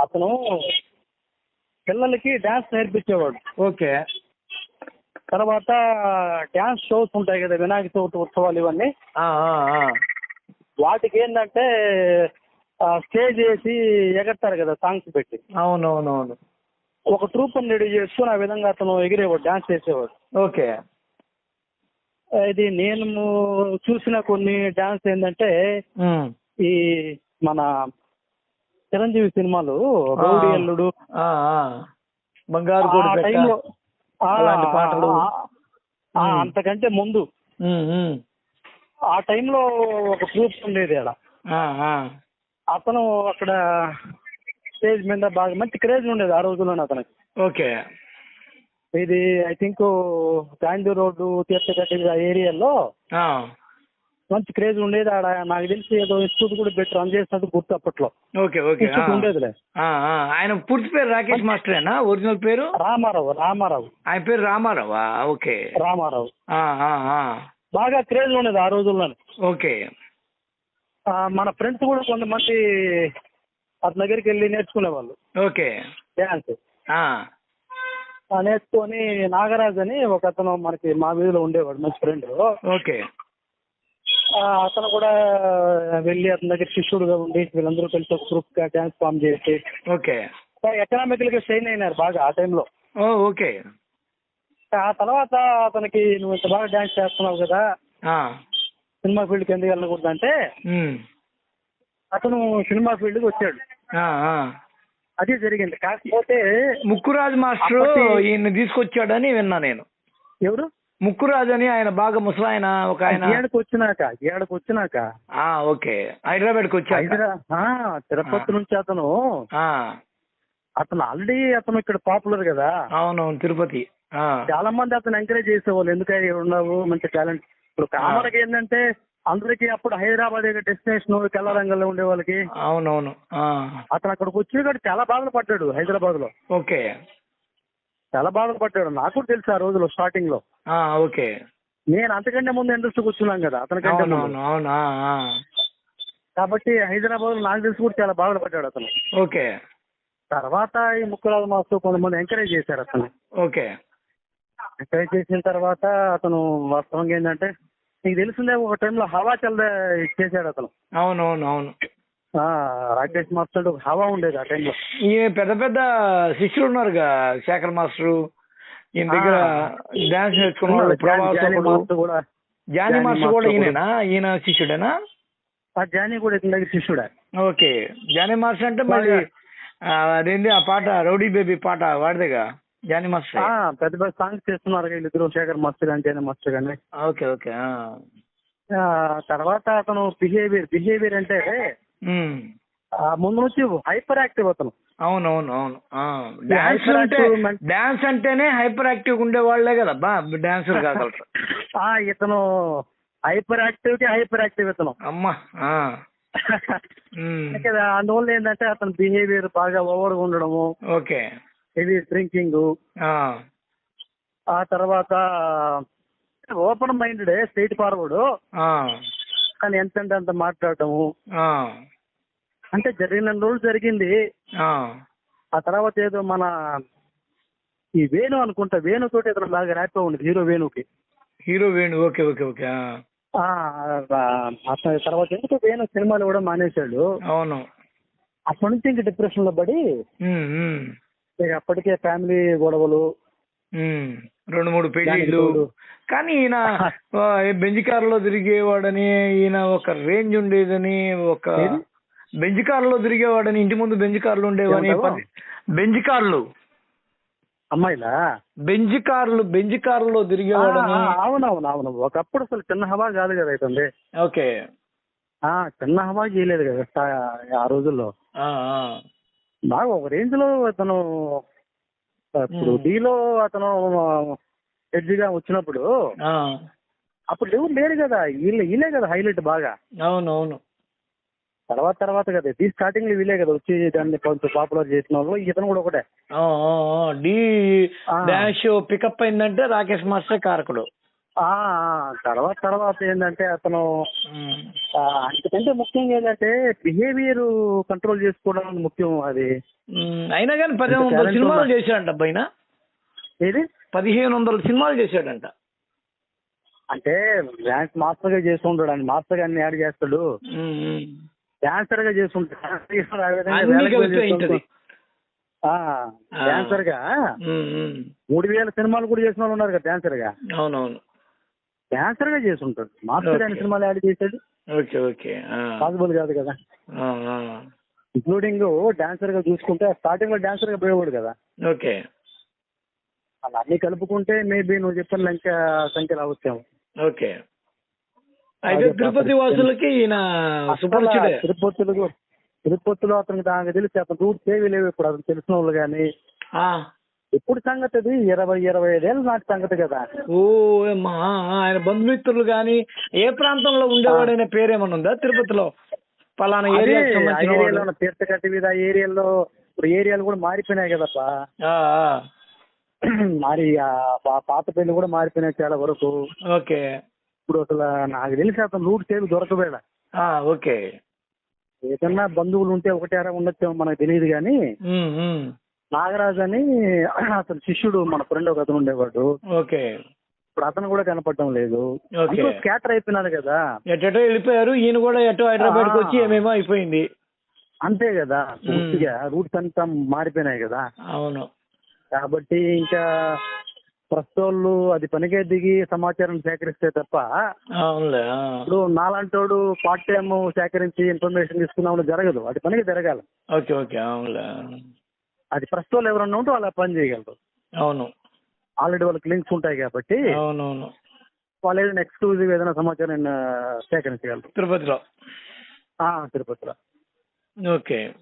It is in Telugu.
అతను పిల్లలకి డాన్స్ నేర్పించేవాడు. ఓకే. తర్వాత డాన్స్ షోస్ ఉంటాయి కదా వినాయక చవితి ఉత్సవాలు ఇవన్నీ. వాటికి ఏంటంటే స్టేజ్ వేసి ఎగరతారు కదా సాంగ్స్ పెట్టి. అవునవునవును. ఒక ట్రూప్ రెడీ చేసుకుని ఆ విధంగా అతను ఎగిరేవాడు డాన్స్ చేసేవాడు. ఓకే. ఇది నేను చూసిన కొన్ని డాన్స్ ఏంటంటే. ఈ మన చిరంజీవి సినిమాలు రౌడీ. అల్లుడు. బంగారు. టైంలో అలాంటి పాటలు. అంతకంటే ముందు. ఆ టైంలో ఒక ట్రూప్ ఉండేది ఆడ. అతను అక్కడ స్టేజ్ మీద బాగా మంచి క్రేజ్ ఉండేది ఆ రోజుల్లోనే అతనికి ఓకే ఇది I think Gandhi road Theerthagadda ఆ ఏరియాలో. మంచి క్రేజ్ ఉండేది ఆడ. నాకు తెలిసి ఏదో ఇన్స్టిట్యూట్ కూడా పెట్టి రన్ చేసినట్టు గుర్తు అప్పట్లో. Okay okay. ఉండేదిలే. ఆయన పూర్తి పేరు రాకేష్ మాస్టరేనా? ఒరిజినల్ పేరు? రామారావు రామారావు. ఆయన పేరు రామారావా? ఓకే. రామారావు. బాగా క్రేజ్ ఉండేది ఆ రోజుల్లోనే. ఓకే. మన ఫ్రెండ్స్ కూడా కొంతమంది అతని దగ్గరికి వెళ్ళి నేర్చుకునేవాళ్ళు. ఓకే. డ్యాన్స్. నేర్చుకొని నాగరాజ్ అని ఒక అతను మనకి మా వీధిలో ఉండేవాడు మంచి ఫ్రెండ్. ఓకే. అతను కూడా వెళ్ళి అతని దగ్గర శిష్యుడుగా ఉండి వీళ్ళందరూ కలిసి ఒక గ్రూప్గా డ్యాన్స్ ఫామ్ చేసి ఓకే. ఎకనామికల్గా స్ట్రెయిన్ అయినారు బాగా ఆ టైంలో ఓకే. ఆ తర్వాత అతనికి నువ్వు ఇంత బాగా డ్యాన్స్ చేస్తున్నావు కదా ఆ. సినిమా ఫీల్డ్కి ఎందుకు వెళ్ళకూడదు అంటే. అతను సినిమా ఫీల్డ్కి వచ్చాడు. ఆ, ఆ. అదే జరిగింది. కాకపోతే ముక్కురాజు మాస్టర్ ఈయన తీసుకొచ్చాడని విన్నా నేను. ఎవరు? ముక్కురాజు అని ఆయన బాగా ముసలాయన ఒక ఆయన. ఏడకు వచ్చినాక ఏడకు వచ్చినాక. ఆ, ఓకే. హైదరాబాద్కి వచ్చాక. హైదరా ఆ, తిరుపతి నుంచి అతను. అతను ఆల్రెడీ అతను ఇక్కడ పాపులర్ కదా. అవునవును తిరుపతి. చాలా మంది అతను ఎంకరేజ్ చేసేవాళ్ళు ఎందుకై ఉన్నావు? మంచి టాలెంట్ ఇప్పుడు కామన్గా ఏంటంటే అందరికి అప్పుడు హైదరాబాద్ డెస్టినేషన్ రంగంలో ఉండే వాళ్ళకి అవునవును అతను అక్కడికి వచ్చి చాలా బాధలు పడ్డాడు హైదరాబాద్లో ఓకే. చాలా బాధలు పడ్డాడు. నాకు తెలుసు ఆ రోజులో స్టార్టింగ్లో. ఓకే. నేను అంతకంటే ముందు ఇండస్ట్రీకి వచ్చున్నాం కదా అతనికంటే అవును. కాబట్టి హైదరాబాద్లో నాకు తెలిసి కూడా చాలా బాధలు పడ్డాడు అతను. ఓకే. తర్వాత ఈ ముక్కరాజు మాస్టర్ కొంతమంది ఎంకరేజ్ చేశారు అతను ఓకే. ఎంకరేజ్ చేసిన తర్వాత అతను వాస్తవంగా ఏంటంటే నీకు తెలిసిందే ఒక టైంలో హవా చల్ల చేశాడు అతను. అవునవును అవును. రాకేష్ మాస్టర్ ఒక హవా ఉండేది ఆ టైంలో ఈ పెద్ద పెద్ద శిష్యులు ఉన్నారుగా శేఖర్ మాస్టర్ ఈయన దగ్గర డాన్స్ నేర్చుకున్న వాళ్ళు ప్రభాస్ జానీ. మాస్టర్ కూడా జానీ జానీ మాస్టర్ కూడా మాస్టర్ ఈయనేనా? ఈయన శిష్యుడేనా? ఆ జానీ కూడా ఇతని దగ్గర శిష్యుడే. ఓకే. జానీ మాస్టర్ అంటే. ఆ, అదేంటి ఆ పాట రౌడీ బేబీ పాట వాడిదేగా? Johnny master? పెద్ద పెద్ద సాంగ్స్ చేస్తున్నారు వీళ్ళిద్దరు శేఖర్ మాస్టర్ కానీ జానీ మాస్టర్ కానీ ఓకే ఓకే తర్వాత అతను బిహేవియర్ బిహేవియర్ అంటే ముందు నుంచి హైపర్ యాక్టివ్ అతను. అవునవును అవును. డాన్స్ అంటే డాన్స్ అంటేనే హైపర్ యాక్టివ్ ఉండే వాళ్ళే కదా బా డాన్సర్ కాగలరు. ఆ, ఇతను హైపర్ యాక్టివిటీ హైపర్ యాక్టివ్ ఇతను. అమ్మా. కదా అందువల్ల ఏంటంటే అతని బిహేవియర్ బాగా ఓవర్గా ఉండడము. ఓకే. హెవీ డ్రింకింగ్ ఆ. తర్వాత ఓపెన్ మైండెడ్ స్ట్రైట్ ఫార్వర్డ్. కానీ ఎంతంటే అంత మాట్లాడటము. అంటే జరిగిన రోజు జరిగింది. ఆ. తర్వాత ఏదో మన ఈ వేణు అనుకుంటా వేణు తోటి ఇతను బాగా ర్యాప్ ఉండేది hero వేణుకి. Hero Venu okay okay okay అతని తర్వాత ఎందుకు వేణు సినిమాలు కూడా మానేశాడు. అవును. అప్పటి నుంచి ఇంక డిప్రెషన్లో పడి అప్పటికే ఫ్యామిలీ గొడవలు. రెండు మూడు తోడు. కానీ ఈయన ఆ, బెంజ్ కారులో తిరిగేవాడని ఈయన ఒక రేంజ్ ఉండేదని ఒక ఏది? బెంజ్ కారులో తిరిగేవాడని ఇంటి ముందు బెంజ్ కార్లు ఉండేవని బెంజ్ కార్లు. అమ్మాయిలా? బెంజ్ కార్లు బెంజ్ కారులో తిరిగేవాడని. అవునవును అవును. ఒకప్పుడు అసలు చిన్న హవా కాదు కదా అయితే ఓకే. చిన్న హవా చేయలేదు కదా ఆ- రోజుల్లో. బాగా ఒక రేంజ్లో అతను ఇప్పుడు. డీలో అతను ఎడ్జ్గా వచ్చినప్పుడు. అప్పుడు ఎవరు లేరు కదా వీళ్ళే వీళ్ళే కదా హైలైట్ బాగా అవును అవును తర్వాత తర్వాత కదా ఈ స్టార్టింగ్లో వీళ్ళే కదా వచ్చి దాన్ని కొంచెం పాపులర్ చేసిన వాళ్ళు ఇతను కూడా ఒకటే. డి. డాష్ పికప్ అయిందంటే రాకేష్ మాస్టర్ కారకుడు తర్వాత తర్వాత ఏంటంటే అతను అంతకంటే ముఖ్యంగా ఏంటంటే బిహేవియర్ కంట్రోల్ చేసుకోవడం ముఖ్యం అది. అయినా కానీ పదిహేను వందల సినిమాలు చేశాడంట అబ్బాయిన ఏది? పదిహేను వందల సినిమాలు చేశాడంట. అంటే డాన్స్ మాస్టర్గా చేస్తూ ఉంటాడు ఆయన మాస్టర్గా అన్ని యాడ్ చేస్తాడు. డాన్సర్గా చేస్తుంటాడు. డాన్సర్గా. మూడు వేల సినిమాలు కూడా చేసిన వాళ్ళు ఉన్నారు కదా డాన్సర్గా అవునవును. డాన్సర్గా చేస్తుంటాడు మాస్టర్ ఆయన Okay. సినిమాలు యాడ్ చేసాడు ఓకే ఓకే. పాసిబుల్ కాదు కదా. ఇంక్లూడింగ్ డాన్సర్గా చూసుకుంటే స్టార్టింగ్లో డాన్సర్గా పోయేవాడు కదా. ఓకే అలా అన్ని కలుపుకుంటే మేబీ నువ్వు చెప్పిన లంక సంఖ్య రావచ్చేమో. ఓకే అయితే తిరుపతి. వాసులకి ఈయన తిరుపతిలో తిరుపతిలో అతనికి దానికి తెలిసి అతను రూట్ ఏవి లేవు ఇప్పుడు. అతను తెలిసిన వాళ్ళు కానీ ఆ. ఎప్పుడు సంగతి అది ఇరవై ఇరవై ఐదేళ్ళ నాటి సంగతి కదా ఓ అమ్మా ఆయన బంధుమిత్రులు గాని ఏ ప్రాంతంలో ఉండేవాడనే పేరేమన్నా ఉందా తిరుపతిలో పలానా? ఉన్న తీర్థకట్టి మీద ఆ ఏరియాలో ఇప్పుడు ఏరియాలు కూడా మారిపోయినాయి కదప్పా. మరి పాత పెళ్ళి కూడా మారిపోయినాయి చాలా వరకు ఓకే ఇప్పుడు అసలు నాకు తెలిసి అతను రూట్ ఏవి దొరకబేడ ఓకే ఏదన్నా బంధువులు ఉంటే ఒకటేరా ఉండొచ్చేమో మనకు తెలియదు కానీ. నాగరాజు అని అతను శిష్యుడు మన ఫ్రెండ్ ఒక అతను ఉండేవాడు. ఓకే. ఇప్పుడు అతను కూడా కనపడటం లేదు. స్కాటర్ అయిపోయినారు కదా. ఎటెటో వెళ్ళిపోయారు ఈయన కూడా ఎటో హైదరాబాద్కి వచ్చి. ఏమేమో అయిపోయింది. అంతే కదా పూర్తిగా రూట్స్ అంతా మారిపోయినాయి కదా. అవును. కాబట్టి ఇంకా ప్రస్తుతాలు అది పనికే దిగి సమాచారం సేకరిస్తే తప్ప. ఇప్పుడు నాలాంటోడు పార్ట్ టైం సేకరించి ఇన్ఫర్మేషన్ తీసుకున్నామని జరగదు. అది పనికి జరగాలి. ఓకే ఓకే అవునులే. అది ప్రస్తుతాలు ఎవరన్నా ఉంటే వాళ్ళు పని చేయగలరు. అవును. ఆల్రెడీ వాళ్ళకి లింక్స్ ఉంటాయి కాబట్టి అవునవును. వాళ్ళు ఏదైనా ఎక్స్క్లూజివ్ ఏదైనా సమాచారం సేకరించగలరు. తిరుపతిలో. ఆ, తిరుపతిలో. ఓకే.